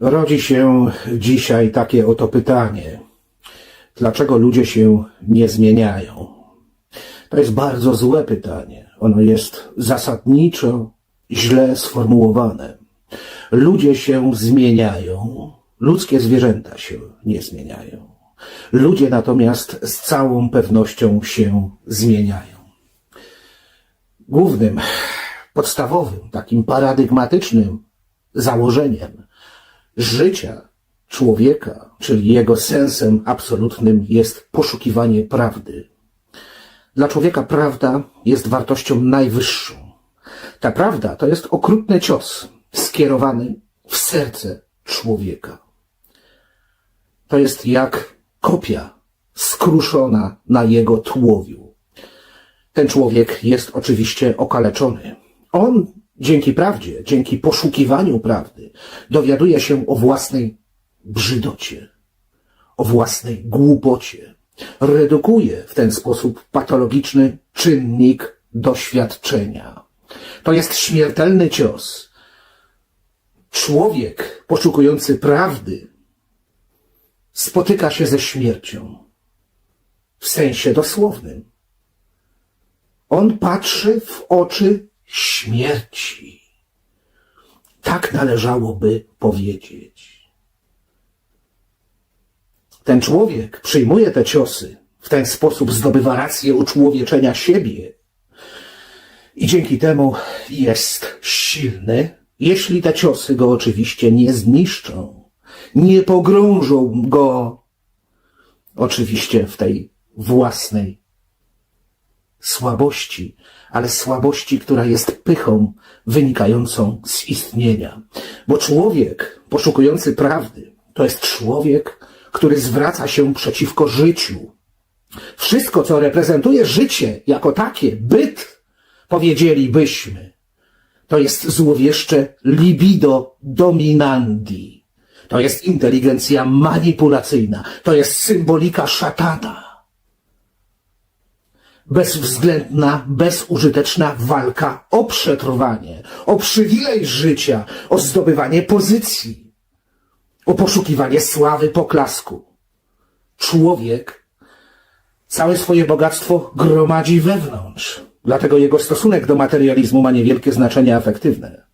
Rodzi się dzisiaj takie oto pytanie. Dlaczego ludzie się nie zmieniają? To jest bardzo złe pytanie. Ono jest zasadniczo źle sformułowane. Ludzie się zmieniają, ludzkie zwierzęta się nie zmieniają. Ludzie natomiast z całą pewnością się zmieniają. Głównym, podstawowym, takim paradygmatycznym założeniem życia człowieka, czyli jego sensem absolutnym jest poszukiwanie prawdy. Dla człowieka prawda jest wartością najwyższą. Ta prawda to jest okrutny cios skierowany w serce człowieka. To jest jak kopia skruszona na jego tułowiu. Ten człowiek jest oczywiście okaleczony. On dzięki prawdzie, dzięki poszukiwaniu prawdy, dowiaduje się o własnej brzydocie, o własnej głupocie. Redukuje w ten sposób patologiczny czynnik doświadczenia. To jest śmiertelny cios. Człowiek poszukujący prawdy spotyka się ze śmiercią. W sensie dosłownym. On patrzy w oczy śmierci. Tak należałoby powiedzieć. Ten człowiek przyjmuje te ciosy, w ten sposób zdobywa rację uczłowieczenia siebie i dzięki temu jest silny, jeśli te ciosy go oczywiście nie zniszczą, nie pogrążą go oczywiście w tej własnej słabości, ale słabości, która jest pychą wynikającą z istnienia. Bo człowiek poszukujący prawdy to jest człowiek, który zwraca się przeciwko życiu. Wszystko, co reprezentuje życie jako takie, byt, powiedzielibyśmy, to jest złowieszcze libido dominandi. To jest inteligencja manipulacyjna. To jest symbolika szatana bezwzględna, bezużyteczna walka o przetrwanie, o przywilej życia, o zdobywanie pozycji, o poszukiwanie sławy poklasku. Człowiek całe swoje bogactwo gromadzi wewnątrz, dlatego jego stosunek do materializmu ma niewielkie znaczenie afektywne.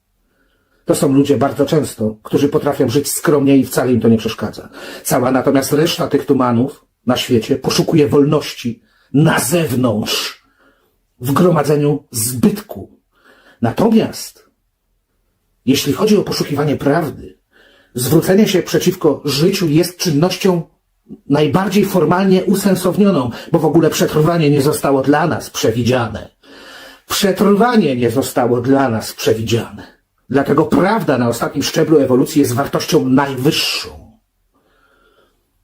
To są ludzie bardzo często, którzy potrafią żyć skromnie i wcale im to nie przeszkadza. Cała natomiast reszta tych tumanów na świecie poszukuje wolności, na zewnątrz, w gromadzeniu zbytku. Natomiast, jeśli chodzi o poszukiwanie prawdy, zwrócenie się przeciwko życiu jest czynnością najbardziej formalnie usensownioną, bo w ogóle przetrwanie nie zostało dla nas przewidziane. Przetrwanie nie zostało dla nas przewidziane. Dlatego prawda na ostatnim szczeblu ewolucji jest wartością najwyższą,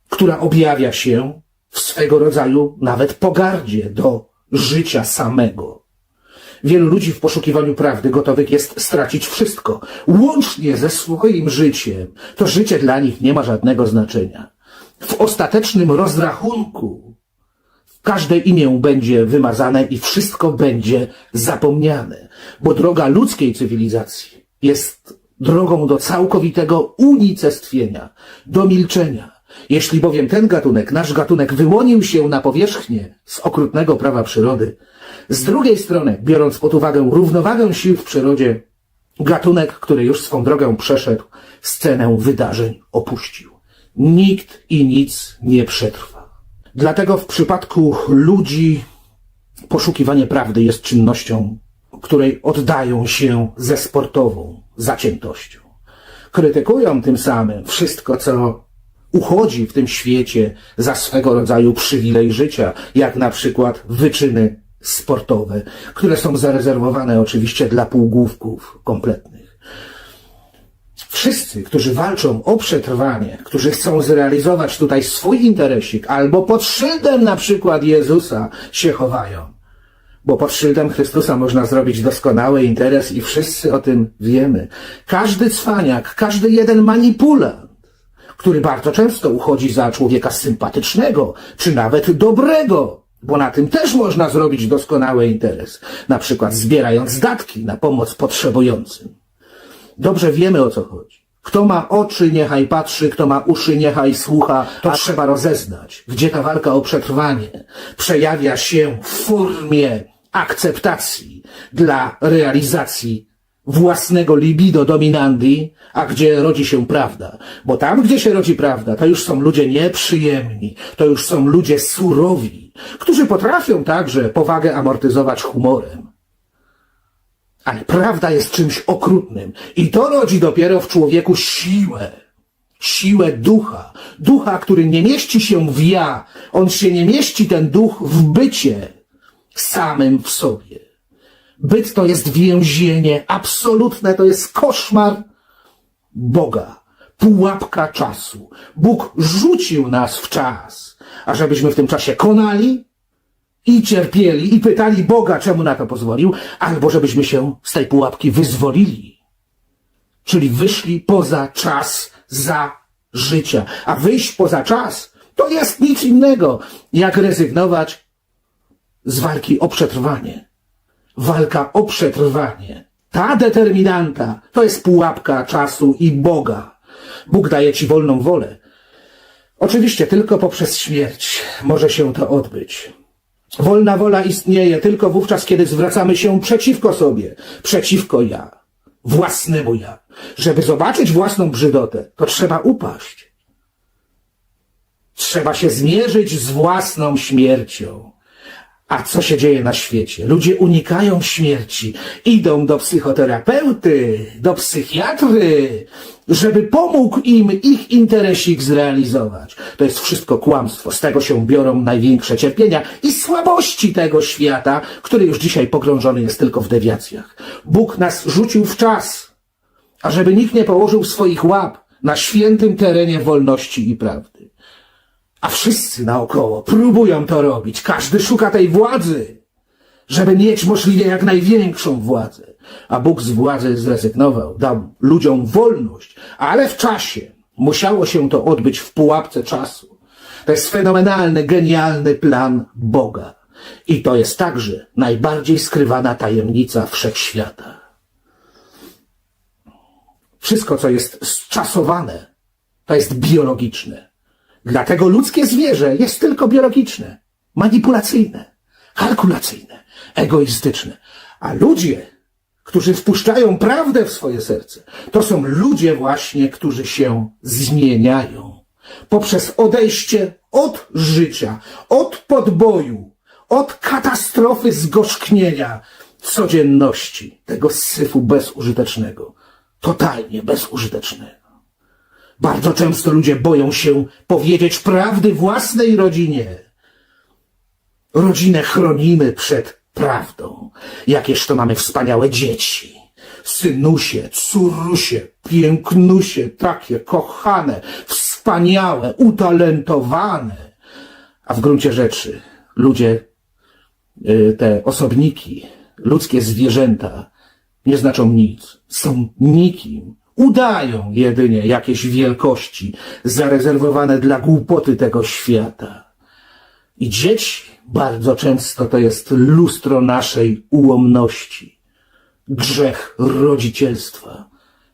która objawia się w swego rodzaju nawet pogardzie do życia samego. Wielu ludzi w poszukiwaniu prawdy gotowych jest stracić wszystko, łącznie ze swoim życiem. To życie dla nich nie ma żadnego znaczenia. W ostatecznym rozrachunku każde imię będzie wymazane i wszystko będzie zapomniane, bo droga ludzkiej cywilizacji jest drogą do całkowitego unicestwienia, do milczenia. Jeśli bowiem ten gatunek, nasz gatunek, wyłonił się na powierzchnię z okrutnego prawa przyrody, z drugiej strony, biorąc pod uwagę równowagę sił w przyrodzie, gatunek, który już swą drogę przeszedł, scenę wydarzeń opuścił. Nikt i nic nie przetrwa. Dlatego w przypadku ludzi poszukiwanie prawdy jest czynnością, której oddają się ze sportową zaciętością. Krytykują tym samym wszystko, co uchodzi w tym świecie za swego rodzaju przywilej życia, jak na przykład wyczyny sportowe, które są zarezerwowane oczywiście dla półgłówków kompletnych. Wszyscy, którzy walczą o przetrwanie, którzy chcą zrealizować tutaj swój interesik, albo pod szyldem na przykład Jezusa się chowają. Bo pod szyldem Chrystusa można zrobić doskonały interes i wszyscy o tym wiemy. Każdy cwaniak, każdy jeden manipulant, który bardzo często uchodzi za człowieka sympatycznego, czy nawet dobrego, bo na tym też można zrobić doskonały interes, na przykład zbierając datki na pomoc potrzebującym. Dobrze wiemy o co chodzi. Kto ma oczy, niechaj patrzy, kto ma uszy, niechaj słucha. To trzeba rozeznać, gdzie ta walka o przetrwanie przejawia się w formie akceptacji dla realizacji własnego libido dominandi, a gdzie rodzi się prawda. Bo tam, gdzie się rodzi prawda, to już są ludzie nieprzyjemni, to już są ludzie surowi, którzy potrafią także powagę amortyzować humorem. Ale prawda jest czymś okrutnym i to rodzi dopiero w człowieku siłę. Siłę ducha. Ducha, który nie mieści się w ja. On się nie mieści, ten duch, w bycie samym w sobie. Byt to jest więzienie absolutne, to jest koszmar Boga. Pułapka czasu. Bóg rzucił nas w czas, a żebyśmy w tym czasie konali, i cierpieli i pytali Boga, czemu na to pozwolił, albo żebyśmy się z tej pułapki wyzwolili. Czyli wyszli poza czas za życia. A wyjść poza czas to jest nic innego, jak rezygnować z walki o przetrwanie. Walka o przetrwanie. Ta determinanta to jest pułapka czasu i Boga. Bóg daje ci wolną wolę. Oczywiście tylko poprzez śmierć może się to odbyć. Wolna wola istnieje tylko wówczas, kiedy zwracamy się przeciwko sobie, przeciwko ja, własnemu ja. Żeby zobaczyć własną brzydotę, to trzeba upaść. Trzeba się zmierzyć z własną śmiercią. A co się dzieje na świecie? Ludzie unikają śmierci, idą do psychoterapeuty, do psychiatry, żeby pomógł im ich interesik zrealizować. To jest wszystko kłamstwo. Z tego się biorą największe cierpienia i słabości tego świata, który już dzisiaj pogrążony jest tylko w dewiacjach. Bóg nas rzucił w czas, ażeby nikt nie położył swoich łap na świętym terenie wolności i prawdy. A wszyscy naokoło próbują to robić. Każdy szuka tej władzy, żeby mieć możliwie jak największą władzę. A Bóg z władzy zrezygnował, dał ludziom wolność, ale w czasie. Musiało się to odbyć w pułapce czasu. To jest fenomenalny, genialny plan Boga. I to jest także najbardziej skrywana tajemnica wszechświata. Wszystko, co jest zczasowane, to jest biologiczne. Dlatego ludzkie zwierzę jest tylko biologiczne, manipulacyjne, kalkulacyjne, egoistyczne. A ludzie, którzy wpuszczają prawdę w swoje serce, to są ludzie właśnie, którzy się zmieniają. Poprzez odejście od życia, od podboju, od katastrofy zgorzknienia codzienności, tego syfu bezużytecznego, totalnie bezużytecznego. Bardzo często ludzie boją się powiedzieć prawdy własnej rodzinie. Rodzinę chronimy przed prawdą. Jakież to mamy wspaniałe dzieci. Synusie, córusie, pięknusie, takie kochane, wspaniałe, utalentowane. A w gruncie rzeczy ludzie, y, te osobniki, ludzkie zwierzęta nie znaczą nic. Są nikim. Udają jedynie jakieś wielkości zarezerwowane dla głupoty tego świata. I dzieci bardzo często to jest lustro naszej ułomności. Grzech rodzicielstwa.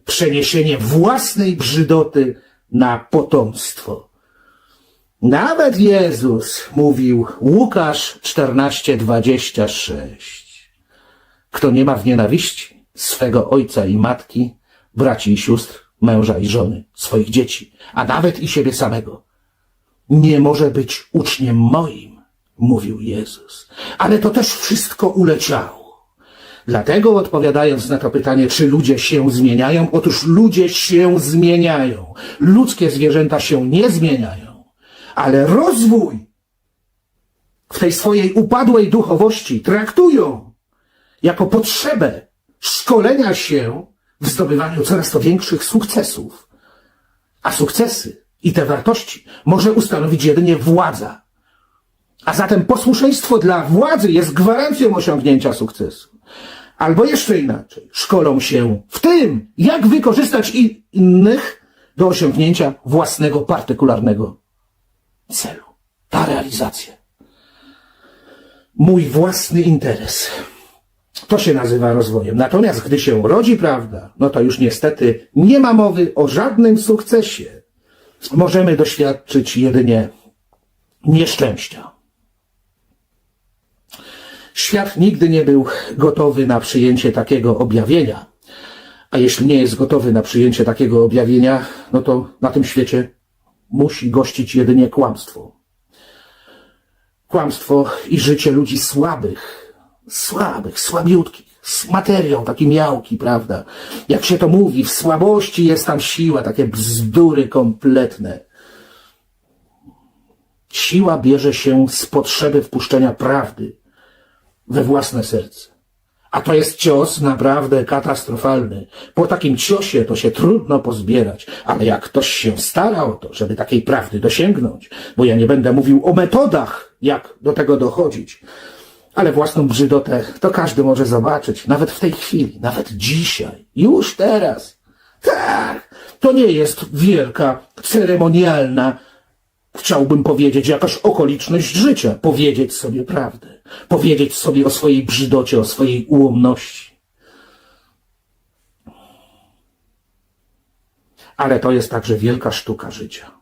Przeniesienie własnej brzydoty na potomstwo. Nawet Jezus mówił Łukasz 14:26. Kto nie ma w nienawiści swego ojca i matki, braci i sióstr, męża i żony, swoich dzieci, a nawet i siebie samego, nie może być uczniem moim, mówił Jezus. Ale to też wszystko uleciało. Dlatego odpowiadając na to pytanie, czy ludzie się zmieniają, otóż ludzie się zmieniają. Ludzkie zwierzęta się nie zmieniają, ale rozwój w tej swojej upadłej duchowości traktują jako potrzebę szkolenia się w zdobywaniu coraz to większych sukcesów. A sukcesy i te wartości może ustanowić jedynie władza. A zatem posłuszeństwo dla władzy jest gwarancją osiągnięcia sukcesu. Albo jeszcze inaczej, szkolą się w tym, jak wykorzystać innych do osiągnięcia własnego partykularnego celu. Ta realizacja. Mój własny interes To się nazywa rozwojem. Natomiast gdy się rodzi prawda, no to już niestety nie ma mowy o żadnym sukcesie. Możemy doświadczyć jedynie nieszczęścia. Świat nigdy nie był gotowy na przyjęcie takiego objawienia. A jeśli nie jest gotowy na przyjęcie takiego objawienia, no to na tym świecie musi gościć jedynie kłamstwo. Kłamstwo i życie ludzi słabych, słabych, słabiutkich, z materią, takie miałki, prawda? Jak się to mówi, w słabości jest tam siła, takie bzdury kompletne. Siła bierze się z potrzeby wpuszczenia prawdy we własne serce. A to jest cios naprawdę katastrofalny. Po takim ciosie to się trudno pozbierać, ale jak ktoś się stara o to, żeby takiej prawdy dosięgnąć, bo ja nie będę mówił o metodach, jak do tego dochodzić, ale własną brzydotę to każdy może zobaczyć, nawet w tej chwili, nawet dzisiaj, już teraz. Tak, to nie jest wielka, ceremonialna chciałbym powiedzieć, jakaś okoliczność życia, powiedzieć sobie prawdę, powiedzieć sobie o swojej brzydocie, o swojej ułomności. Ale to jest także wielka sztuka życia.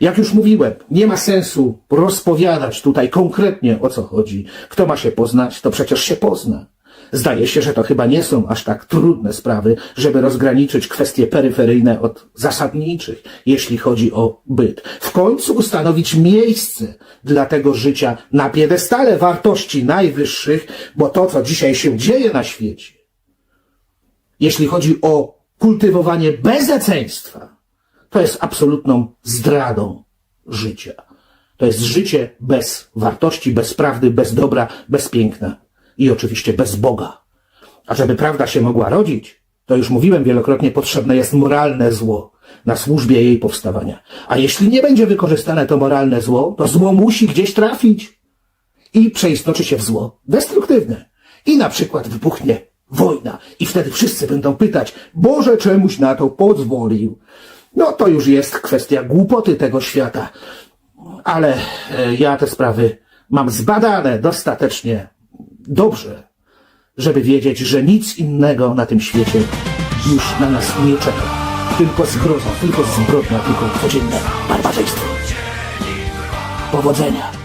Jak już mówiłem, nie ma sensu rozpowiadać tutaj konkretnie o co chodzi. Kto ma się poznać, to przecież się pozna. Zdaje się, że to chyba nie są aż tak trudne sprawy, żeby rozgraniczyć kwestie peryferyjne od zasadniczych, jeśli chodzi o byt. W końcu ustanowić miejsce dla tego życia na piedestale wartości najwyższych, bo to, co dzisiaj się dzieje na świecie, jeśli chodzi o kultywowanie bezeceństwa, to jest absolutną zdradą życia. To jest życie bez wartości, bez prawdy, bez dobra, bez piękna i oczywiście bez Boga. A żeby prawda się mogła rodzić, to już mówiłem wielokrotnie, potrzebne jest moralne zło na służbie jej powstawania. A jeśli nie będzie wykorzystane to moralne zło, to zło musi gdzieś trafić i przeistoczy się w zło destruktywne. I na przykład wybuchnie wojna i wtedy wszyscy będą pytać, Boże czemuś na to pozwolił. No to już jest kwestia głupoty tego świata. Ale e, ja te sprawy mam zbadane dostatecznie dobrze, żeby wiedzieć, że nic innego na tym świecie już na nas nie czeka. Tylko zgroza, tylko zbrodnia, tylko codzienne barbarzyństwo. Powodzenia.